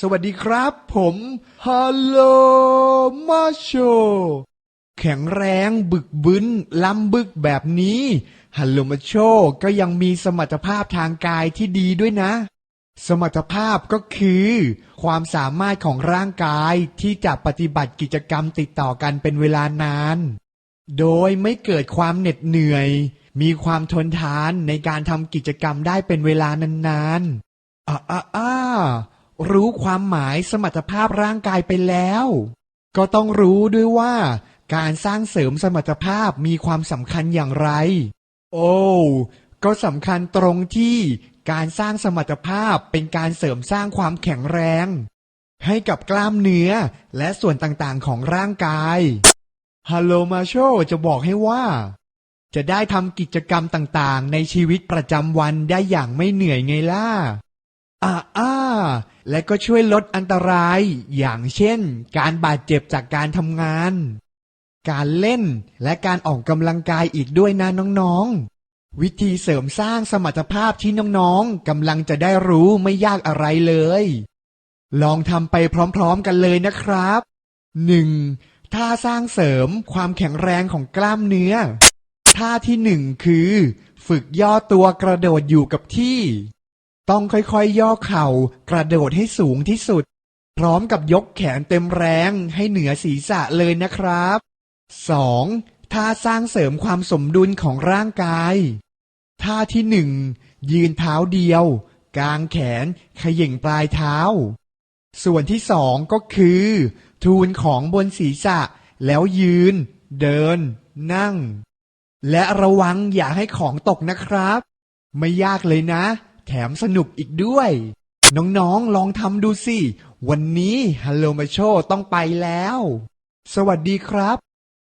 สวัสดีครับ ผมฮัลโหลมาโชแข็งแรงบึกบึนล้ำบึกแบบนี้ฮัลโหลมาโชก็ยังมีสมรรถภาพทางกายที่ดีด้วยนะ สมรรถภาพก็คือ ความสามารถของร่างกายที่จะปฏิบัติกิจกรรมติดต่อกันเป็นเวลานาน โดยไม่เกิดความเหน็ดเหนื่อย มีความทนทานในการทำกิจกรรมได้เป็นเวลานานๆอ่าอ่าอ่า รู้ความหมายสมรรถภาพร่างกายไปแล้ว ก็ต้องรู้ด้วยว่า การสร้างเสริมสมรรถภาพมีความสำคัญอย่างไร โอ้ก็สำคัญตรงที่การสร้างสมรรถภาพเป็นการเสริมสร้างความแข็งแรง ให้กับกล้ามเนื้อและส่วนต่างๆของร่างกายฮัลโหลมาโชจะบอกให้ว่า จะได้ทำกิจกรรมต่างๆ ในชีวิตประจำวันได้อย่างไม่เหนื่อยไงล่ะ อ่าอ่า และก็ช่วยลดอันตราย อย่างเช่น การบาดเจ็บจากการทำงาน การเล่นและการออกกำลังกายอีกด้วยนะน้องๆ วิธีเสริมสร้างสมรรถภาพที่น้องๆกำลังจะได้รู้ไม่ยากอะไรเลย ลองทำไปพร้อมๆกันเลยนะครับ 1. ท่าสร้างเสริมความแข็งแรงของกล้ามเนื้อ ท่าที่หนึ่งคือ ฝึกย่อตัวกระโดดอยู่กับที่ ต้องค่อยๆย่อเข่ากระโดดให้สูงที่สุด พร้อมกับยกแขนเต็มแรงให้เหนือศีรษะเลยนะครับ 2. ท่าสร้างเสริมความสมดุลของร่างกาย ท่าที่หนึ่งยืนเท้าเดียว กางแขนขย่งปลายเท้า ส่วนที่สองก็คือ ทูลของบนศีรษะ แล้วยืน เดิน นั่ง และระวังอย่าให้ของตกนะครับ ไม่ยากเลยนะ แถมสนุกอีกด้วย น้องๆ ลองทำดูสิ วันนี้ฮัลโลมาโชต้องไปแล้ว สวัสดีครับ